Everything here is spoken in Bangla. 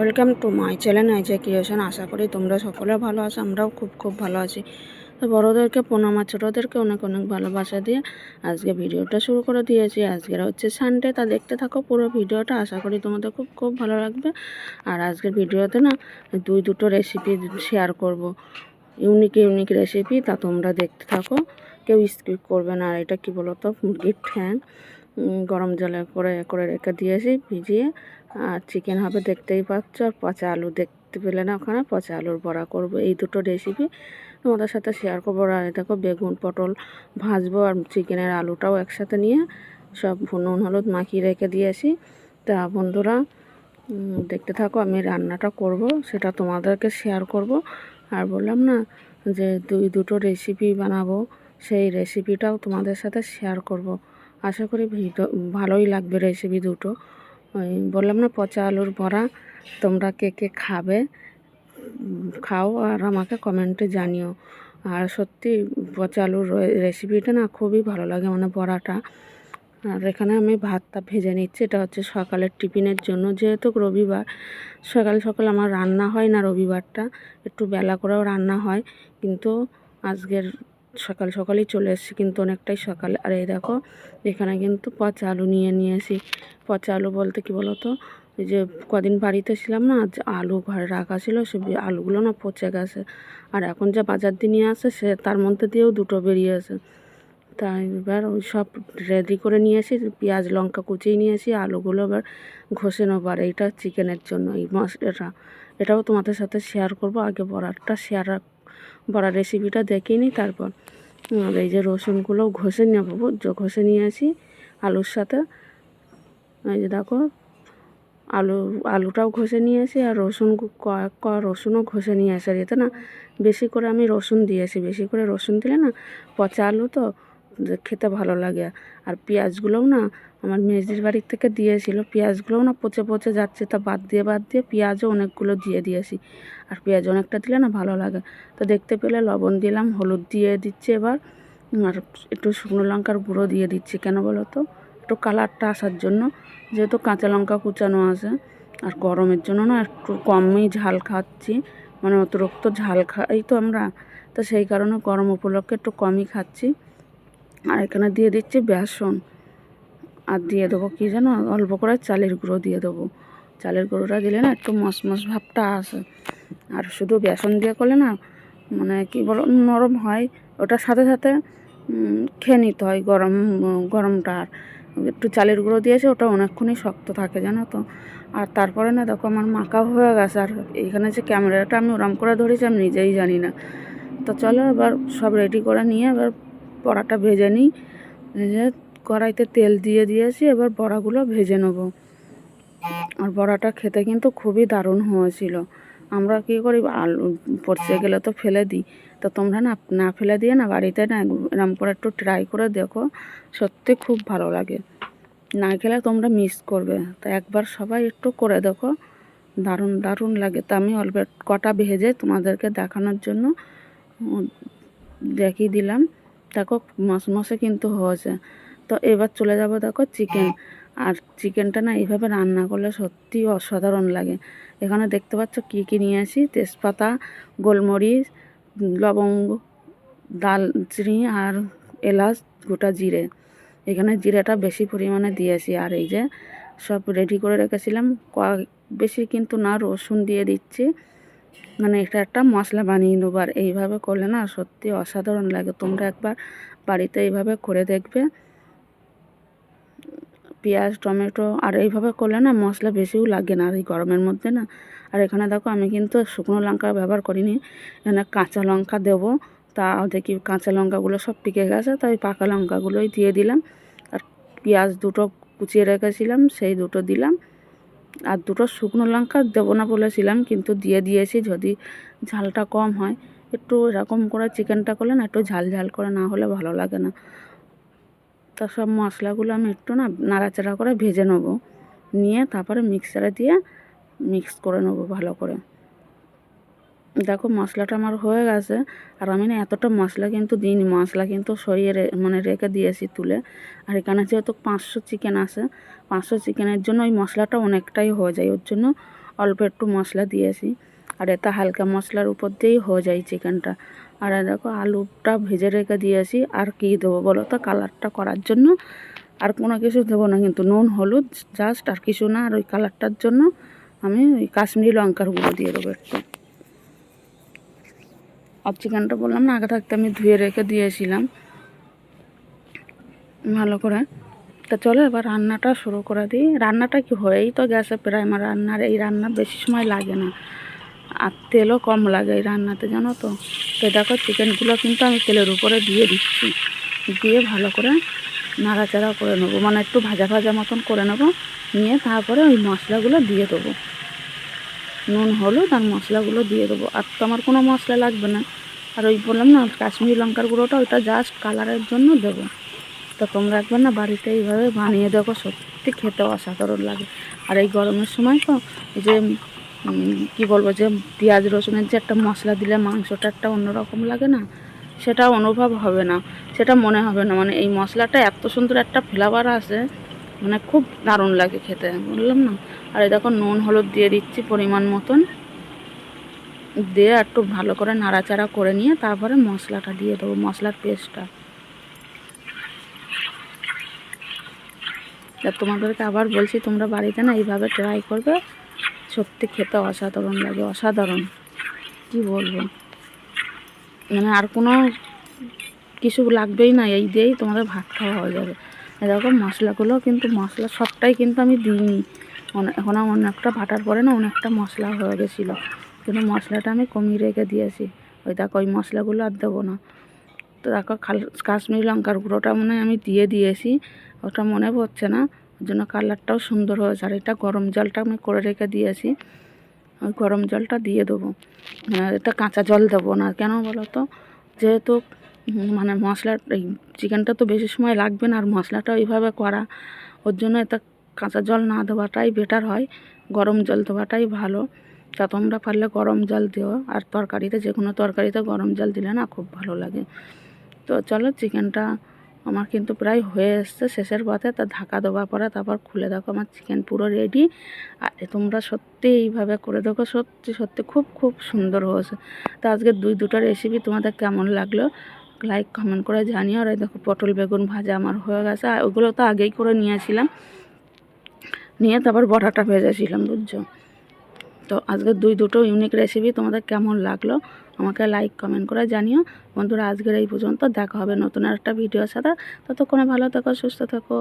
Welcome to my channel IJ creation. আশা করি তোমরা সকলে ভালো আছো, আমরাও খুব খুব ভালো আছি। তো বড়োদেরকে প্রণাম ছোটোদেরকে অনেক অনেক ভালোবাসা দিয়ে আজকে ভিডিওটা শুরু করে দিয়েছি। আজকের হচ্ছে সানডে তা দেখতে থাকো পুরো ভিডিওটা। আশা করি তোমাদের খুব খুব ভালো লাগবে। আর আজকের ভিডিওতে না দুই দুটো রেসিপি শেয়ার করব। ইউনিক ইউনিক রেসিপি তা তোমরা দেখতে থাকো। কেউ স্কিপ করবে না। আর এটা কী বলো তো মুরগির ঠ্যাং গরম জলে করে করে রেখে দিয়েছি, ভিজিয়ে। আর চিকেন হবে দেখতেই পাচ্ছ, আর পচা আলু দেখতে পেলে না ওখানে, পচা আলুর বড়া করব। এই দুটো রেসিপি তোমাদের সাথে শেয়ার করব। আর দেখো বেগুন, পটল ভাজবো, আর চিকেনের আলুটাও একসাথে নিয়ে সব নুন, হলুদ মাখিয়ে রেখে দিয়েছি। তা বন্ধুরা দেখতে থাকো, আমি রান্নাটা করব, সেটা তোমাদেরকে শেয়ার করব। আর বললাম না যে দুই, দুটো রেসিপি বানাবো, সেই রেসিপিটাও তোমাদের সাথে শেয়ার করব। আশা করি ভিডিও, ভালোই লাগবে রেসিপি দুটো। ওই বললাম না, পচা আলুর বড়া, তোমরা কে কে খাবে, খাও আর আমাকে কমেন্টে জানিও। আর সত্যি পচা আলুর রেসিপিটা না খুবই ভালো লাগে মানে বড়াটা। আর এখানে আমি ভাতটা ভেজে নিচ্ছি, এটা হচ্ছে সকালের টিফিনের জন্য। যেহেতু রবিবার, সকাল সকাল আমার রান্না হয় না রবিবারটা, একটু বেলা করেও রান্না হয়, কিন্তু আজকের সকাল সকালই চলে এসেছি, কিন্তু অনেকটাই সকাল। আর এই দেখো, এখানে কিন্তু পচা আলু নিয়ে নিয়েছি। পচা আলু বলতে কি বলো তো ওই যে কদিন বাড়িতে ছিলাম না, যে আলু ঘরে রাখা ছিল, সে আলুগুলো না পচে গেছে। আর এখন যা বাজার দিয়ে নিয়ে আসে, সে তার মধ্যে দিয়েও দুটো বেরিয়ে বেরিয়েছে তাই এবার ওই সব রেডি করে নিয়ে আসি পেঁয়াজ, লঙ্কা কুচিয়ে নিয়ে আসি আলুগুলো এবার ঘষে নেব। আর এইটা চিকেনের জন্য, এই মশলাটা এটাও তোমাদের সাথে শেয়ার করব। আগে বড়াটা শেয়ার বড়া রেসিপিটা দেখিনি তারপর এই যে রসুনগুলো ঘষে নেব বুঝছ? ঘষে নিয়ে আসি আলুর সাথে। এই যে দেখো, আলু, আলুটাও ঘষে নিয়ে আসি আর রসুন কয়েক ক রসুনও ঘষে নিয়ে আসে আর এতে না? বেশি করে আমি রসুন দিয়েছি বেশি করে রসুন দিলে না পচা আলু তো খেতে ভালো লাগে। আর পেঁয়াজগুলোও না আমার মেজির বাড়ির থেকে দিয়েছিল। পেঁয়াজগুলোও না পচে পচে যাচ্ছে, তা বাদ দিয়ে বাদ দিয়ে পেঁয়াজও অনেকগুলো দিয়ে দিয়েছি। আর পেঁয়াজ অনেকটা দিলে না ভালো লাগে। তো দেখতে পেলে লবণ দিলাম, হলুদ দিয়ে দিচ্ছি এবার। আর একটু শুকনো লঙ্কার গুঁড়ো দিয়ে দিচ্ছি। কেন বলো তো? একটু কালারটা আসার জন্য। যেহেতু কাঁচা লঙ্কা কুচানো আছে। আর গরমের জন্য না একটু কমই ঝাল খাচ্ছি। মানে অতিরিক্ত ঝাল খাই তো আমরা। তো সেই কারণে গরম উপলক্ষে একটু কমই খাচ্ছি। আর এখানে দিয়ে দিচ্ছি বেসন। আর দিয়ে দেবো কী যেন, অল্প করে চালের গুঁড়ো দিয়ে দেবো। চালের গুঁড়োটা দিলে না একটু মশমশ ভাবটা আসে। আর শুধু বেসন দিয়ে করলে না মানে কী বলো, নরম হয়। ওটার সাথে সাথে খেয়ে নিতে হয় গরম, গরমটা। আর একটু চালের গুঁড়ো দিয়েছে, ওটা অনেকক্ষণই শক্ত থাকে জানো তো। আর তারপরে না দেখো আমার মাখা হয়ে গেছে। আর এইখানে যে ক্যামেরাটা আমি ওরম করে ধরেছি, আমি নিজেই জানি না। তো চলো এবার সব রেডি করে নিয়ে এবার বড়াটা ভেজে নিই। ভেজে কড়াইতে তেল দিয়ে দিয়েছি, এবার বড়াগুলো ভেজে নেব। আর বড়াটা খেতে কিন্তু খুবই দারুণ হয়েছিল। আমরা কী করি, আলু পচে গেলে তো ফেলে দিই। তো তোমরা না না ফেলে দিয়ে না বাড়িতে না এরম করে একটু ট্রাই করে দেখো, সত্যি খুব ভালো লাগে। না খেলে তোমরা মিস করবে। তো একবার সবাই একটু করে দেখো, দারুণ দারুণ লাগে। তো আমি অল্প কটা ভেজে তোমাদেরকে দেখানোর জন্য দেখিয়ে দিলাম। দেখো মশমশে কিন্তু হয়েছে। তো এবার চলে যাব দেখো চিকেন আর চিকেনটা না এইভাবে রান্না করলে সত্যি অসাধারণ লাগে। এখানে দেখতে পাচ্ছ কী কী নিয়ে আসি? তেজপাতা, গোলমরিচ, লবঙ্গ, দালচিনি আর এলাচ, গোটা জিরে। এখানে জিরেটা বেশি পরিমাণে দিয়েছি আর এই যে সব রেডি করে রেখেছিলাম। বেশি কিন্তু না, রসুন দিয়ে দিচ্ছি। মানে এটা একটা মশলা বানিয়ে নেব। আর এইভাবে করলে না সত্যি অসাধারণ লাগে। তোমরা একবার বাড়িতে এইভাবে করে দেখবে। পেঁয়াজ, টমেটো আর এইভাবে করলে না মশলা বেশিও লাগে না আর এই গরমের মধ্যে না। আর এখানে দেখো আমি কিন্তু শুকনো লঙ্কা ব্যবহার করিনি। এখানে কাঁচা লঙ্কা দেবো। তা দেখি কাঁচা লঙ্কাগুলো সব পিকে গেছে, তাই পাকা লঙ্কাগুলোই দিয়ে দিলাম। আর পেঁয়াজ দুটো কুচিয়ে রেখেছিলাম, সেই দুটো দিলাম। আর দুটো শুকনো লঙ্কা দেবো না বলেছিলাম, কিন্তু দিয়ে দিয়েছি যদি ঝালটা কম হয়। একটু এরকম করে চিকেনটা করলে না একটু ঝাল ঝাল করে না হলে ভালো লাগে না। তা সব মশলাগুলো আমি একটু না নাড়াচাড়া করে ভেজে নেব। নিয়ে তারপরে মিক্সারে দিয়ে মিক্স করে নেব ভালো করে। দেখো, মশলাটা আমার হয়ে গেছে। আর আমি না এতটা মশলা কিন্তু দিইনি। মশলা কিন্তু সরিয়ে মানে রেখে দিয়েছি তুলে। আর এখানে যেহেতু পাঁচশো চিকেন আছে, পাঁচশো চিকেনের জন্য ওই মশলাটা অনেকটাই হয়ে যায়। ওর জন্য অল্প একটু মশলা দিয়েছি। আর এটা হালকা মশলার উপর দিয়েই হয়ে যায় চিকেনটা। আর দেখো, আলুটা ভেজে রেখে দিয়েছি। আর কি দেবো বলো তো? কালারটা করার জন্য আর কোনো কিছু দেবো না। কিন্তু নুন, হলুদ, জাস্ট আর কিছু না। আর ওই কালারটার জন্য আমি ওই কাশ্মীরি লঙ্কার গুঁড়ো দিয়ে দেবো একটু। আর চিকেনটা বললাম না আগে থাকতে আমি ধুয়ে রেখে দিয়েছিলাম। ভালো করে। তা চলো এবার রান্নাটা শুরু করে দিই। রান্নাটা কি হয়েই তো গ্যাসে প্রায় আমার রান্নার। এই রান্না বেশি সময় লাগে না। আর তেলও কম লাগে এই রান্নাতে, জানো তো? তো দেখো চিকেনগুলো কিন্তু আমি তেলের উপরে দিয়ে দিচ্ছি। দিয়ে ভালো করে নাড়াচাড়া করে নেব। মানে একটু ভাজা ভাজা মতন করে নেব। নিয়ে তারপরে ওই মশলাগুলো দিয়ে দেবো। নুন, হলুদ আর মশলাগুলো দিয়ে দেবো। আর তো আমার কোনো মশলা লাগবে না। আর ওই বললাম না, কাশ্মীরি লঙ্কার গুঁড়োটা ওইটা জাস্ট কালারের জন্য দেবো। তো তোমরা একবার না বাড়িতে এইভাবে বানিয়ে দেখো, সত্যি খেতে অসাধারণ লাগে। আর এই গরমের সময় তো যে কি বলব যে, পেঁয়াজ রসুনের যে একটা মশলা দিলে মাংসটা একটা অন্যরকম লাগে না, সেটা অনুভব হবে না, সেটা মনে হবে না। মানে এই মশলাটা এত সুন্দর একটা ফ্লেভার আসে মানে খুব দারুণ লাগে খেতে বললাম না? আর এই দেখো নুন, হলুদ দিয়ে দিচ্ছি পরিমাণ মতন। দিয়ে একটু ভালো করে নাড়াচাড়া করে নিয়ে তারপরে মশলাটা দিয়ে দেবো, মশলার পেস্টটা। তা তোমাদেরকে আবার বলছি, তোমরা বাড়িতে না এইভাবে ট্রাই করবে, সত্যি খেতে অসাধারণ লাগে, অসাধারণ। কি বলব? মানে আর কোনো কিছু লাগবেই না, এই দিয়েই তোমাদের ভাত খাওয়া হয়ে যাবে। এরকম মশলাগুলো কিন্তু, মশলা সবটাই কিন্তু আমি দিইনি। এখন অনেকটা ভাটার পরে না অনেকটা মশলা হয়ে গেছিল। কিন্তু মশলাটা আমি কমিয়ে রেখে দিয়েছি। ওই দেখো, ওই মশলাগুলো আর দেবো না। তো দেখো কাশ্মীরি লঙ্কার গুঁড়োটা মনে আমি দিয়ে দিয়েছি। ওটা মনে পড়ছে না ওর জন্য কালারটাও সুন্দর হয়েছে। আর এটা গরম জলটা আমি করে রেখে দিয়েছি। ওই গরম জলটা দিয়ে দেবো। মানে এটা কাঁচা জল দেবো না। কেন বলো তো? যেহেতু মানে মশলা এই চিকেনটা তো বেশি সময় লাগবে না আর মশলাটা ওইভাবে করা, ওর জন্য এটা কাঁচা জল না দেওয়াটাই বেটার হয়। গরম জল দেওয়াটাই ভালো। তা তোমরা পারলে গরম জল দিও, আর তরকারিতে যে কোনো তরকারিতে গরম জল দিলে না খুব ভালো লাগে। তো চলো চিকেনটা আমার কিন্তু প্রায় হয়ে এসছে শেষের পথে, তা ঢাকা দেওয়ার পরে তারপর খুলে দেখো আমার চিকেন পুরো রেডি আর তোমরা সত্যি এইভাবে করে দেখো, সত্যি সত্যি খুব খুব সুন্দর হয়েছে। তো আজকে দুই, দুটো রেসিপি তোমাদের কেমন লাগল? লাইক কমেন্ট করে জানিও। আর দেখো পটল বেগুন ভাজা আমার হয়ে গেছে, আর ওগুলো তো আগেই করে নিয়েছিলাম। নিয়ে তারপর বড়াটা ভেজেছিলাম, বুঝছ? তো আজকে দুই দুটো ইউনিক রেসিপি তোমাদের কেমন লাগল আমাকে লাইক কমেন্ট করে জানিও। বন্ধুরা, আজকের এই পর্যন্ত, দেখা হবে নতুন একটা ভিডিওর সাথে। ততক্ষণে ভালো থেকো, সুস্থ থেকো।